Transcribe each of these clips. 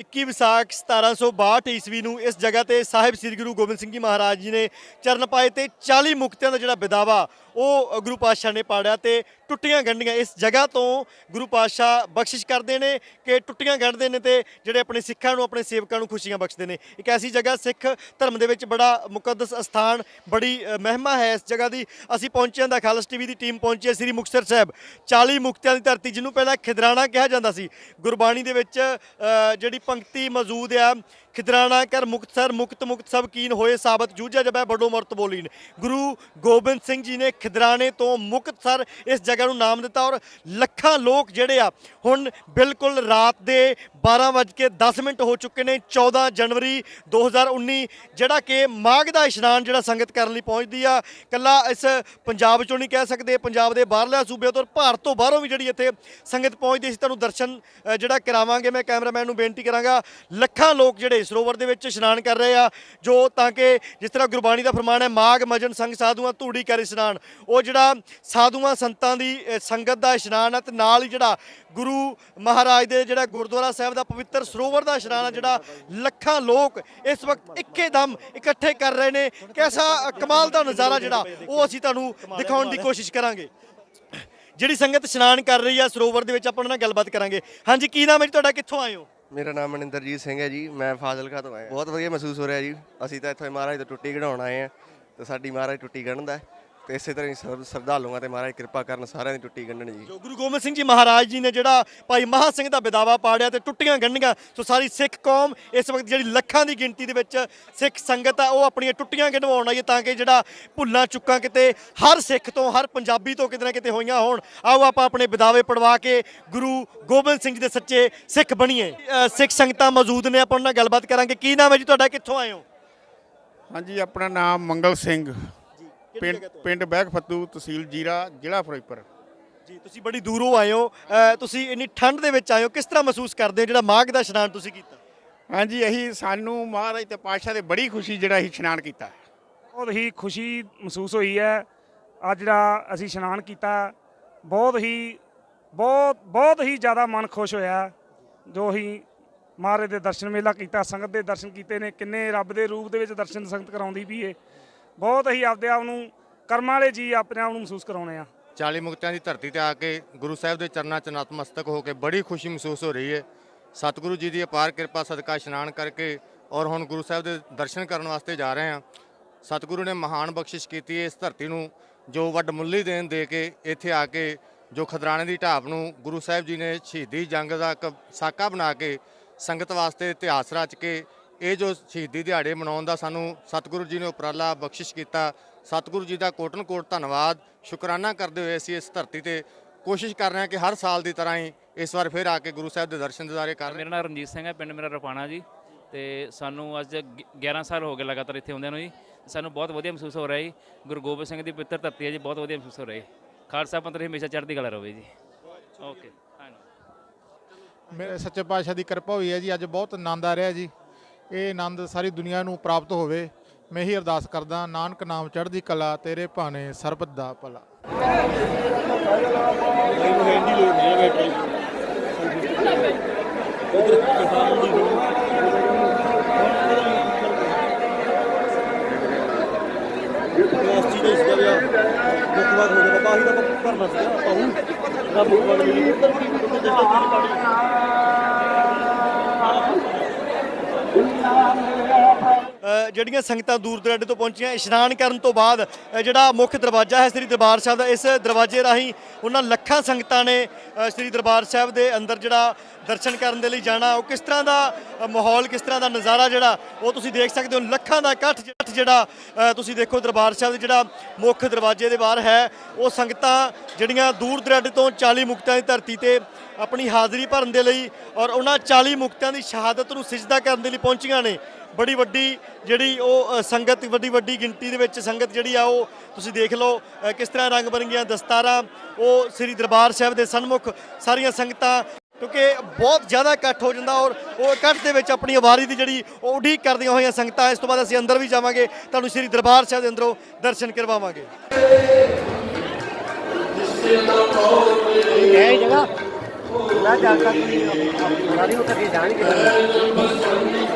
21 ਵਿਸਾਖ 1762 ਈਸਵੀ ਨੂੰ ਇਸ ਜਗ੍ਹਾ ਤੇ ਸਾਹਿਬ ਸ੍ਰੀ ਗੁਰੂ ਗੋਬਿੰਦ ਸਿੰਘ ਜੀ ਮਹਾਰਾਜ ਜੀ ਨੇ ਚਰਨ ਪਾਏ ਤੇ 40 ਮੁਕਤਿਆਂ ਦਾ ਜਿਹੜਾ ਵਿਦਾਵਾ ਉਹ ਗੁਰੂ ਪਾਤਸ਼ਾਹ ਨੇ ਪਾੜਿਆ ਤੇ ਟੁੱਟੀਆਂ ਗੰਢੀਆਂ। ਇਸ ਜਗ੍ਹਾ ਤੋਂ ਗੁਰੂ ਪਾਤਸ਼ਾਹ ਬਖਸ਼ਿਸ਼ ਕਰਦੇ ਨੇ ਕਿ ਟੁੱਟੀਆਂ ਗੰਢਦੇ ਨੇ ਤੇ ਜਿਹੜੇ ਆਪਣੇ ਸਿੱਖਾਂ ਨੂੰ, ਆਪਣੇ ਸੇਵਕਾਂ ਨੂੰ ਖੁਸ਼ੀਆਂ ਬਖਸ਼ਦੇ ਨੇ। ਇੱਕ ਐਸੀ ਜਗ੍ਹਾ ਸਿੱਖ ਧਰਮ ਦੇ ਵਿੱਚ ਬੜਾ ਮੁਕੱਦਸ ਅਸਥਾਨ, ਬੜੀ ਮਹਿਮਾ ਹੈ ਇਸ ਜਗ੍ਹਾ ਦੀ। ਅਸੀਂ ਪਹੁੰਚੇ ਹਾਂ ਦਾ ਖਾਲਸ ਟੀਵੀ ਦੀ ਟੀਮ ਪਹੁੰਚੀ ਹੈ ਸ੍ਰੀ ਮੁਕਤਸਰ ਸਾਹਿਬ। 40 ਮੁਕਤਿਆਂ ਦੀ ਧਰਤੀ, ਜਿਹਨੂੰ ਪਹਿਲਾਂ ਖਿਦਰਾਣਾ ਕਿਹਾ ਜਾਂਦਾ ਸੀ। ਗੁਰਬਾਣੀ ਦੇ ਵਿੱਚ ਜਿਹੜੀ ਪੰਕਤੀ ਮੌਜੂਦ ਆ ਖਿਦਰਾਣਾ ਕਰ, ਮੁਕਤਸਰ, ਮੁਕਤ ਮੁਕਤ ਸਭ ਕੀਨ ਹੋਏ ਸਾਬਤ। ਜੂਝਾ ਜਬੈ ਬੜੋ ਮਰਤ ਬੋਲੀਨ। ਗੁਰੂ ਗੋਬਿੰਦ ਸਿੰਘ ਜੀ ਨੇ ਖਿਦਰਾਣੇ ਤੋਂ ਮੁਕਤਸਰ ਇਸ ਜਗ੍ਹਾ ਨੂੰ ਨਾਮ ਦਿੱਤਾ ਔਰ ਲੱਖਾਂ ਲੋਕ ਜਿਹੜੇ ਆ, ਹੁਣ ਬਿਲਕੁਲ ਰਾਤ ਦੇ 12:10 ਮਿੰਟ ਹੋ ਚੁੱਕੇ ਨੇ 14 ਜਨਵਰੀ 2019 ਜਿਹੜਾ ਕਿ ਮਾਘ ਦਾ ਇਸ਼ਨਾਨ ਜਿਹੜਾ ਸੰਗਤ ਕਰਨ ਲਈ ਪਹੁੰਚਦੀ ਆ। ਕੱਲਾ ਇਸ ਪੰਜਾਬ ਚੋਂ ਨਹੀਂ ਕਹਿ ਸਕਦੇ, ਪੰਜਾਬ ਦੇ ਬਾਹਰਲੇ ਸੂਬਿਆਂ ਤੋਂ ਭਾਰਤ ਤੋਂ ਬਾਹਰੋਂ ਵੀ ਜਿਹੜੀ ਇੱਥੇ ਸੰਗਤ ਪਹੁੰਚਦੀ ਅਸੀਂ ਤੁਹਾਨੂੰ ਦਰਸ਼ਨ ਜਿਹੜਾ ਕਰਾਵਾਂਗੇ, ਮੈਂ ਕੈਮਰਾਮੈਨ ਨੂੰ ਬੇਨਤੀ ਕਰਾਂਗਾ, ਲੱਖਾਂ ਲੋਕ ਜਿਹੜੇ ਸਰੋਵਰ ਦੇ ਵਿੱਚ ਇਸ਼ਨਾਨ ਕਰ ਰਹੇ ਆ, ਜੋ ਤਾਂ ਕਿ ਜਿਸ ਤਰ੍ਹਾਂ ਗੁਰਬਾਣੀ ਦਾ ਫਰਮਾਨ ਹੈ, ਮਾਘ ਮਜਨ ਸੰਗ ਸਾਧੂਆਂ, ਧੂੜੀ ਕਰ ਇਸ਼ਨਾਨ, ਉਹ ਜਿਹੜਾ ਸਾਧੂਆਂ ਸੰਤਾਂ ਦੀ ਸੰਗਤ ਦਾ ਇਸ਼ਨਾਨ ਹੈ, ਤੇ ਨਾਲ ਹੀ ਜਿਹੜਾ ਗੁਰੂ ਮਹਾਰਾਜ ਦੇ ਜਿਹੜਾ ਗੁਰਦੁਆਰਾ ਸਾਹਿਬ ਦਾ ਪਵਿੱਤਰ ਸਰੋਵਰ ਦਾ ਇਸ਼ਨਾਨ ਹੈ ਜਿਹੜਾ ਲੱਖਾਂ ਲੋਕ ਇਸ ਵਕਤ ਇੱਕੇ ਦਮ ਇਕੱਠੇ ਕਰ ਰਹੇ ਨੇ। ਕੈਸਾ ਕਮਾਲ ਦਾ ਨਜ਼ਾਰਾ ਜਿਹੜਾ, ਉਹ ਅਸੀਂ ਤੁਹਾਨੂੰ ਦਿਖਾਉਣ ਦੀ ਕੋਸ਼ਿਸ਼ ਕਰਾਂਗੇ। ਜਿਹੜੀ ਸੰਗਤ ਇਸ਼ਨਾਨ ਕਰ ਰਹੀ ਆ ਸਰੋਵਰ ਦੇ ਵਿੱਚ, ਆਪਾਂ ਉਹਨਾਂ ਨਾਲ ਗੱਲਬਾਤ ਕਰਾਂਗੇ। ਹਾਂਜੀ, ਕੀ ਨਾਮ ਹੈ ਜੀ ਤੁਹਾਡਾ? ਕਿੱਥੋਂ ਆਏ ਹੋ? ਮੇਰਾ ਨਾਮ ਮਨਿੰਦਰਜੀਤ ਸਿੰਘ ਹੈ ਜੀ। ਮੈਂ ਫਾਜ਼ਿਲਕਾ ਤੋਂ ਆਇਆ। ਬਹੁਤ ਵਧੀਆ ਮਹਿਸੂਸ ਹੋ ਰਿਹਾ ਜੀ। ਅਸੀਂ ਤਾਂ ਇੱਥੇ ਮਹਾਰਾਜ ਤੋਂ ਟੁੱਟੀ ਕਢਾਉਣ ਆਏ ਆ ਤੇ ਸਾਡੀ ਮਹਾਰਾਜ ਟੁੱਟੀ ਗੰਢਦਾ ਹੈ। ਤੇ ਇਸੇ ਤਰ੍ਹਾਂ ਹੀ ਸਰ- ਸ਼ਰਧਾਲੂਆਂ ਤੇ ਮਹਾਰਾਜ ਕਿਰਪਾ ਕਰਨ ਸਾਰਿਆਂ ਦੀ ਟੁੱਟੀ ਗੰਢਣ ਜੀ। ਜੋ ਗੁਰੂ ਗੋਬਿੰਦ ਸਿੰਘ ਜੀ ਮਹਾਰਾਜ ਜੀ ਨੇ ਜਿਹੜਾ ਭਾਈ ਮਹਾ ਸਿੰਘ ਦਾ ਵਿਦਾਵਾ ਪਾੜਿਆ ਤੇ ਟੁੱਟੀਆਂ ਗੰਢੀਆਂ ਸੋ ਸਾਰੀ ਸਿੱਖ ਕੌਮ ਇਸ ਵਕਤ ਜਿਹੜੀ ਲੱਖਾਂ ਦੀ ਗਿਣਤੀ ਦੇ ਵਿੱਚ ਸਿੱਖ ਸੰਗਤ ਆ ਉਹ ਆਪਣੀਆਂ ਟੁੱਟੀਆਂ ਗੰਢਵਾਉਣ ਆਈ ਹੈ ਤਾਂ ਕਿ ਜਿਹੜਾ ਭੁੱਲਾਂ ਚੁੱਕਾਂ ਕਿਤੇ ਹਰ ਸਿੱਖ ਤੋਂ ਹਰ ਪੰਜਾਬੀ ਤੋਂ ਕਿਤੇ ਨਾ ਕਿਤੇ ਹੋਈਆਂ ਹੋਣ। ਆਓ ਆਪਾਂ ਆਪਣੇ ਵਿਦਾਵੇ ਪੜਵਾ ਕੇ ਗੁਰੂ ਗੋਬਿੰਦ ਸਿੰਘ ਜੀ ਦੇ ਸੱਚੇ ਸਿੱਖ ਬਣੀਏ। ਅ, ਸਿੱਖ ਸੰਗਤਾਂ ਮੌਜੂਦ ਨੇ ਆਪਾਂ ਉਹਨਾਂ ਨਾਲ ਗੱਲਬਾਤ ਕਰਾਂਗੇ। ਕੀ ਨਾਮ ਹੈ ਜੀ? ਤੁਹਾਡਾ ਕਿੱਥੋਂ ਆਏ ਹੋ? ਹਾਂਜੀ ਆਪਣਾ ਨਾਮ ਮੰਗਲ ਸਿੰਘ। ਪਿੰਡ? ਪਿੰਡ ਬੈਗਫੱਤੂ ਤਹਿਸੀਲ ਜੀਰਾ ਜ਼ਿਲ੍ਹਾ ਫਿਰੋਜ਼ਪੁਰ। ਜੀ ਤੁਸੀਂ ਬੜੀ ਦੂਰੋਂ ਆਏ ਹੋ। ਅ, ਤੁਸੀਂ ਇੰਨੀ ਠੰਡ ਦੇ ਵਿੱਚ ਆਏ ਹੋ। ਕਿਸ ਤਰ੍ਹਾਂ ਮਹਿਸੂਸ ਕਰਦੇ ਹੋ? ਜਿਹੜਾ ਮਾਘ ਦਾ ਇਸ਼ਨਾਨ ਤੁਸੀਂ ਕੀਤਾ? ਹਾਂਜੀ ਇਹੀ ਸਾਨੂੰ ਮਹਾਰਾਜ ਤੇ ਪਾਤਸ਼ਾਹ ਦੇ ਬੜੀ ਖੁਸ਼ੀ ਜਿਹੜਾ ਅਸੀਂ ਇਸ਼ਨਾਨ ਕੀਤਾ। ਬਹੁਤ ਹੀ ਖੁਸ਼ੀ ਮਹਿਸੂਸ ਹੋਈ ਹੈ। ਅੱਜ ਜਿਹੜਾ ਅਸੀਂ ਇਸ਼ਨਾਨ ਕੀਤਾ ਬਹੁਤ ਹੀ ਬਹੁਤ ਬਹੁਤ ਹੀ ਜ਼ਿਆਦਾ ਮਨ ਖੁਸ਼ ਹੋਇਆ। ਜੋ ਹੀ ਮਹਾਰਾਜ ਦੇ ਦਰਸ਼ਨ ਮੇਲਾ ਕੀਤਾ ਸੰਗਤ ਦੇ ਦਰਸ਼ਨ ਕੀਤੇ ਨੇ ਕਿੰਨੇ ਰੱਬ ਦੇ ਰੂਪ ਦੇ ਵਿੱਚ ਦਰਸ਼ਨ ਸੰਗਤ ਕਰਾਉਂਦੀ ਵੀ ਏ। ਬਹੁਤ ਹੀ ਆਪਦੇ ਆਪ ਨੂੰ ਕਰਮਾਂ ਵਾਲੇ ਜੀ ਆਪਣੇ ਆਪ ਨੂੰ ਮਹਿਸੂਸ ਕਰਾਉਣੇ ਆ। 40 ਮੁਕਤਿਆਂ ਦੀ ਧਰਤੀ ਤੇ ਆ ਕੇ ਗੁਰੂ ਸਾਹਿਬ ਦੇ ਚਰਨਾਂ 'ਚ ਨਤਮਸਤਕ ਹੋ ਕੇ ਬੜੀ ਖੁਸ਼ੀ ਮਹਿਸੂਸ ਹੋ ਰਹੀ ਹੈ। ਸਤਿਗੁਰੂ ਜੀ ਦੀ ਅਪਾਰ ਕਿਰਪਾ, ਸਦਕਾ ਇਸ਼ਨਾਨ ਕਰਕੇ ਔਰ ਹੁਣ ਗੁਰੂ ਸਾਹਿਬ ਦੇ ਦਰਸ਼ਨ ਕਰਨ ਵਾਸਤੇ ਜਾ ਰਹੇ ਹਾਂ। ਸਤਿਗੁਰੂ ਨੇ ਮਹਾਨ ਬਖਸ਼ਿਸ਼ ਕੀਤੀ ਹੈ ਇਸ ਧਰਤੀ ਨੂੰ, ਜੋ ਵੱਡ ਮੁੱਲੀ ਦੇਣ ਦੇ ਕੇ ਇੱਥੇ ਆ ਕੇ ਜੋ ਖਦਰਾਣੇ ਦੀ ਢਾਬ ਨੂੰ ਗੁਰੂ ਸਾਹਿਬ ਜੀ ਨੇ ਸ਼ਹੀਦੀ ਜੰਗ ਦਾ ਇੱਕ ਸਾਕਾ ਬਣਾ ਕੇ ਸੰਗਤ ਵਾਸਤੇ ਇਤਿਹਾਸ ਰਚ ਕੇ ਇਹ ਜੋ ਸ਼ਹੀਦੀ ਦਿਹਾੜੇ ਮਨਾਉਣ ਦਾ ਸਾਨੂੰ ਸਤਿਗੁਰੂ ਜੀ ਨੇ ਉਪਰਾਲਾ ਬਖਸ਼ਿਸ਼ ਕੀਤਾ ਸਤਿਗੁਰੂ ਜੀ ਦਾ ਕੋਟਨ ਕੋਟ ਧੰਨਵਾਦ। ਸ਼ੁਕਰਾਨਾ ਕਰਦੇ ਹੋਏ ਅਸੀਂ ਇਸ ਧਰਤੀ ਤੇ ਕੋਸ਼ਿਸ਼ ਕਰ ਰਹੇ ਹਾਂ ਕਿ ਹਰ ਸਾਲ ਦੀ ਤਰ੍ਹਾਂ ਹੀ ਇਸ ਵਾਰ ਫਿਰ ਆ ਕੇ ਗੁਰੂ ਸਾਹਿਬ ਦੇ ਦਰਸ਼ਨ ਦਿਦਾਰੇ ਕਰ ਮੇਰਾ ਨਾਮ ਰਣਜੀਤ ਸਿੰਘ ਹੈ ਪਿੰਡ ਮੇਰਾ ਰਪਾਣਾ ਜੀ। ਤੇ ਸਾਨੂੰ ਅੱਜ ਗ- 11 ਸਾਲ ਹੋ ਗਏ ਲਗਾਤਾਰ ਇੱਥੇ ਹੁੰਦਿਆਂ ਨੂੰ ਜੀ। ਸਾਨੂੰ ਬਹੁਤ ਵਧੀਆ ਮਹਿਸੂਸ ਹੋ ਰਿਹਾ ਜੀ। ਗੁਰੂ ਗੋਬਿੰਦ ਸਿੰਘ ਦੀ ਪਵਿੱਤਰ ਧਰਤੀ ਹੈ ਜੀ ਬਹੁਤ ਵਧੀਆ ਮਹਿਸੂਸ ਹੋ ਰਿਹਾ ਜੀ। ਖਾਲਸਾ ਪੰਥ ਹਮੇਸ਼ਾ ਚੜ੍ਹਦੀ ਕਲਾ ਰਹੇ ਜੀ। ਓਕੇ ਮੇਰੇ ਸੱਚੇ ਪਾਤਸ਼ਾਹ ਦੀ ਕਿਰਪਾ ਹੋਈ ਹੈ ਜੀ ਅੱਜ ਬਹੁਤ ਆਨੰਦ ਆ ਰਿਹਾ ਜੀ। ਇਹ ਆਨੰਦ ਸਾਰੀ ਦੁਨੀਆ ਨੂੰ ਪ੍ਰਾਪਤ ਹੋਵੇ। ਮੈਂ ਹੀ ਅਰਦਾਸ ਕਰਦਾ, ਨਾਨਕ ਨਾਮ ਚੜ੍ਹਦੀ ਕਲਾ, ਤੇਰੇ ਭਾਣੇ ਸਰਬਤ ਦਾ ਭਲਾ। ਯੂਨੀਵਰਸਿਟੀ ਦੇ ਇਸ ਦਾ ਮੁੱਖ ਬਾਤ ਹੋ ਗਿਆ ਬਾਬਾ ਹੀ ਤਾਂ ਕਰਨਾ ਸੀ। ਆਪਾਂ ਹੁਣ ਦਾ ਮੁੱਖ ਮਿਲੀ ਉੱਧਰ ਵੀ ਉੱਧਰ ਜਿਹੜਾ ਪਾਣੀ ਜਿਹੜੀਆਂ ਸੰਗਤਾਂ ਦੂਰ ਦਰਾਡੇ ਤੋਂ ਪਹੁੰਚੀਆਂ, ਇਸ਼ਨਾਨ ਕਰਨ ਤੋਂ ਬਾਅਦ ਜਿਹੜਾ ਮੁੱਖ ਦਰਵਾਜ਼ਾ ਹੈ ਸ੍ਰੀ ਦਰਬਾਰ ਸਾਹਿਬ ਦਾ, ਇਸ ਦਰਵਾਜ਼ੇ ਰਾਹੀਂ ਉਹਨਾਂ ਲੱਖਾਂ ਸੰਗਤਾਂ ਨੇ ਸ੍ਰੀ ਦਰਬਾਰ ਸਾਹਿਬ ਦੇ ਅੰਦਰ ਜਿਹੜਾ ਦਰਸ਼ਨ ਕਰਨ ਦੇ ਲਈ ਜਾਣਾ, ਉਹ ਕਿਸ ਤਰ੍ਹਾਂ ਦਾ ਮਾਹੌਲ, ਕਿਸ ਤਰ੍ਹਾਂ ਦਾ ਨਜ਼ਾਰਾ ਜਿਹੜਾ, ਉਹ ਤੁਸੀਂ ਦੇਖ ਸਕਦੇ ਹੋ, ਲੱਖਾਂ ਦਾ ਇਕੱਠ ਇਕੱਠ ਜਿਹੜਾ ਤੁਸੀਂ ਦੇਖੋ ਦਰਬਾਰ ਸਾਹਿਬ ਦੇ ਜਿਹੜਾ ਮੁੱਖ ਦਰਵਾਜ਼ੇ ਦੇ ਬਾਹਰ ਹੈ, ਉਹ ਸੰਗਤਾਂ ਜਿਹੜੀਆਂ ਦੂਰ ਦਰਾਡੇ ਤੋਂ 40 ਮੁਕਤਾਂ ਦੀ ਧਰਤੀ ਤੇ ਆਪਣੀ ਹਾਜ਼ਰੀ ਭਰਨ ਦੇ ਲਈ ਔਰ ਉਹਨਾਂ 40 ਮੁਕਤਾਂ ਦੀ ਸ਼ਹਾਦਤ ਨੂੰ ਸਿਜਦਾ ਕਰਨ ਦੇ ਲਈ ਪਹੁੰਚੀਆਂ ਨੇ ਬੜੀ ਵੱਡੀ ਜਿਹੜੀ ਉਹ ਸੰਗਤ, ਵੱਡੀ ਵੱਡੀ ਗਿਣਤੀ ਦੇ ਵਿੱਚ ਸੰਗਤ ਜਿਹੜੀ ਆ ਉਹ, ਤੁਸੀਂ ਦੇਖ ਲਓ ਕਿਸ ਤਰ੍ਹਾਂ ਰੰਗ ਬਰੰਗੀਆਂ ਦਸਤਾਰਾਂ ਉਹ ਸ੍ਰੀ ਦਰਬਾਰ ਸਾਹਿਬ ਦੇ ਸਨਮੁਖ ਸਾਰੀਆਂ ਸੰਗਤਾਂ, ਕਿਉਂਕਿ ਬਹੁਤ ਜ਼ਿਆਦਾ ਇਕੱਠ ਹੋ ਜਾਂਦਾ ਔਰ ਉਹ ਇਕੱਠ ਦੇ ਵਿੱਚ ਆਪਣੀ ਵਾਰੀ ਦੀ ਜਿਹੜੀ ਉਹ ਉਡੀਕ ਕਰਦੀਆਂ ਹੋਈਆਂ ਸੰਗਤਾਂ, ਇਸ ਤੋਂ ਬਾਅਦ ਅਸੀਂ ਅੰਦਰ ਵੀ ਜਾਵਾਂਗੇ, ਤੁਹਾਨੂੰ ਸ੍ਰੀ ਦਰਬਾਰ ਸਾਹਿਬ ਦੇ ਅੰਦਰੋਂ ਦਰਸ਼ਨ ਕਰਵਾਵਾਂਗੇ। ਇਹ ਜਗ੍ਹਾ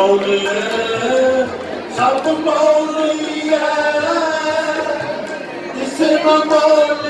ਮੌਲੀਏ ਸਭ ਮੌਲੀਏ ਜਿਸ ਮੌਲੀਏ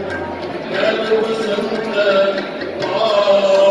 Gel bizimle ağır.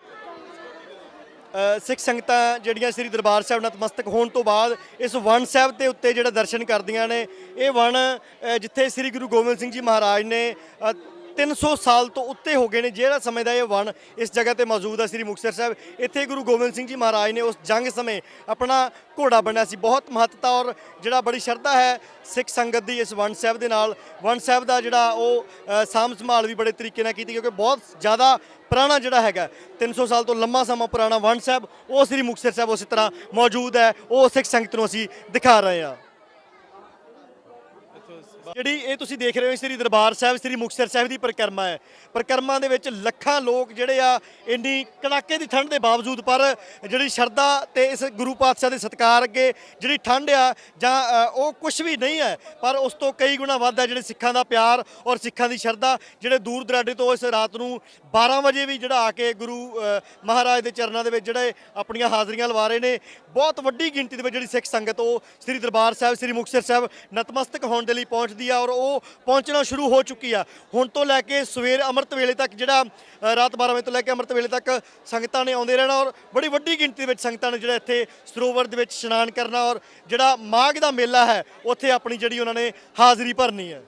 ਸਿੱਖ ਸੰਗਤਾਂ ਜਿਹੜੀਆਂ ਸ੍ਰੀ ਦਰਬਾਰ ਸਾਹਿਬ ਨਤਮਸਤਕ ਹੋਣ ਤੋਂ ਬਾਅਦ ਇਸ ਵਣ ਸਾਹਿਬ ਦੇ ਉੱਤੇ ਜਿਹੜਾ ਦਰਸ਼ਨ ਕਰਦੀਆਂ ਨੇ, ਇਹ ਵਣ ਜਿੱਥੇ ਸ੍ਰੀ ਗੁਰੂ ਗੋਬਿੰਦ ਸਿੰਘ ਜੀ ਮਹਾਰਾਜ ਨੇ 300 ਸਾਲ ਤੋਂ ਉੱਤੇ ਹੋ ਗਏ ਨੇ ਜਿਹੜਾ ਸਮੇਂ ਦਾ ਇਹ ਵਣ ਇਸ ਜਗ੍ਹਾ ਤੇ ਮੌਜੂਦ ਹੈ ਸ੍ਰੀ ਮੁਕਤਸਰ ਸਾਹਿਬ। ਇੱਥੇ ਗੁਰੂ ਗੋਬਿੰਦ ਸਿੰਘ ਜੀ ਮਹਾਰਾਜ ਨੇ ਉਸ ਜੰਗ ਸਮੇਂ ਆਪਣਾ ਘੋੜਾ ਬਣਿਆ ਸੀ। ਬਹੁਤ ਮਹੱਤਤਾ ਔਰ ਜਿਹੜਾ ਬੜੀ ਸ਼ਰਧਾ ਹੈ ਸਿੱਖ ਸੰਗਤ ਦੀ ਇਸ ਵਣ ਸਾਹਿਬ ਦੇ ਨਾਲ। ਵਣ ਸਾਹਿਬ ਦਾ ਜਿਹੜਾ ਉਹ ਅ, ਸਾਂਭ ਸੰਭਾਲ ਵੀ ਬੜੇ ਤਰੀਕੇ ਨਾਲ ਕੀਤੀ ਕਿਉਂਕਿ ਬਹੁਤ ਜ਼ਿਆਦਾ ਪੁਰਾਣਾ ਜਿਹੜਾ ਹੈਗਾ। 300 ਸਾਲ ਤੋਂ ਲੰਮਾ ਸਮਾਂ ਪੁਰਾਣਾ ਵਣ ਸਾਹਿਬ ਉਹ ਸ੍ਰੀ ਮੁਕਤਸਰ ਸਾਹਿਬ ਉਸੇ ਤਰ੍ਹਾਂ ਮੌਜੂਦ ਹੈ। ਉਹ ਸਿੱਖ ਸੰਗਤ ਨੂੰ ਅਸੀਂ ਦਿਖਾ ਰਹੇ ਹਾਂ। ਜਿਹੜੀ ਇਹ ਤੁਸੀਂ ਦੇਖ ਰਹੇ ਹੋ ਸ੍ਰੀ ਦਰਬਾਰ ਸਾਹਿਬ, ਸ੍ਰੀ ਮੁਕਤਸਰ ਸਾਹਿਬ ਦੀ ਪਰਿਕਰਮਾ ਹੈ। ਪਰਿਕਰਮਾ ਦੇ ਵਿੱਚ ਲੱਖਾਂ ਲੋਕ ਜਿਹੜੇ ਆ, ਇੰਨੀ ਕੜਾਕੇ ਦੀ ਠੰਡ ਦੇ ਬਾਵਜੂਦ ਪਰ ਜਿਹੜੀ ਸ਼ਰਧਾ ਤੇ ਇਸ ਗੁਰੂ ਪਾਤਸ਼ਾਹ ਦੇ ਸਤਕਾਰ ਅੱਗੇ ਜਿਹੜੀ ਠੰਡ ਆ, ਜਾਂ ਉਹ ਕੁਝ ਵੀ ਨਹੀਂ ਹੈ, ਪਰ ਉਸ ਤੋਂ ਕਈ ਗੁਣਾ ਵੱਧ ਹੈ ਜਿਹੜੇ ਸਿੱਖਾਂ ਦਾ ਪਿਆਰ ਔਰ ਸਿੱਖਾਂ ਦੀ ਸ਼ਰਧਾ, ਜਿਹੜੇ ਦੂਰ ਦਰਾਡੇ ਤੋਂ ਇਸ ਰਾਤ ਨੂੰ 12 ਵਜੇ ਵੀ ਜਿਹੜਾ ਆ ਕੇ ਗੁਰੂ ਮਹਾਰਾਜ ਦੇ ਚਰਨਾਂ ਦੇ ਵਿੱਚ ਜਿਹੜੇ ਆਪਣੀਆਂ ਹਾਜ਼ਰੀਆਂ ਲਵਾ ਰਹੇ ਨੇ। ਬਹੁਤ ਵੱਡੀ ਗਿਣਤੀ ਦੇ ਵਿੱਚ ਜਿਹੜੀ ਸਿੱਖ ਸੰਗਤ ਉਹ ਸ੍ਰੀ ਦਰਬਾਰ ਸਾਹਿਬ, ਸ੍ਰੀ ਮੁਕਤਸਰ ਸਾਹਿਬ ਨਤਮਸਤਕ ਹੋਣ ਦੇ ਲਈ ਪਹੁੰਚਦੀ ਆ ਔਰ ਉਹ ਪਹੁੰਚਣਾ ਸ਼ੁਰੂ ਹੋ ਚੁੱਕੀ ਆ। ਹੁਣ ਤੋਂ ਲੈ ਕੇ ਸਵੇਰ ਅੰਮ੍ਰਿਤ ਵੇਲੇ ਤੱਕ ਜਿਹੜਾ ਰਾਤ 12 ਵਜੇ ਤੋਂ ਲੈ ਕੇ ਅੰਮ੍ਰਿਤ ਵੇਲੇ ਤੱਕ ਸੰਗਤਾਂ ਨੇ ਆਉਂਦੇ ਰਹਿਣਾ ਔਰ ਬੜੀ ਵੱਡੀ ਗਿਣਤੀ ਦੇ ਵਿੱਚ ਸੰਗਤਾਂ ਨੇ ਜਿਹੜਾ ਇੱਥੇ ਸਰੋਵਰ ਦੇ ਵਿੱਚ ਇਸ਼ਨਾਨ ਕਰਨਾ ਔਰ ਜਿਹੜਾ ਮਾਘ ਦਾ ਮੇਲਾ ਹੈ, ਉੱਥੇ ਆਪਣੀ ਜਿਹੜੀ ਉਹਨਾਂ ਨੇ ਹਾਜ਼ਰੀ ਭਰਨੀ ਹੈ।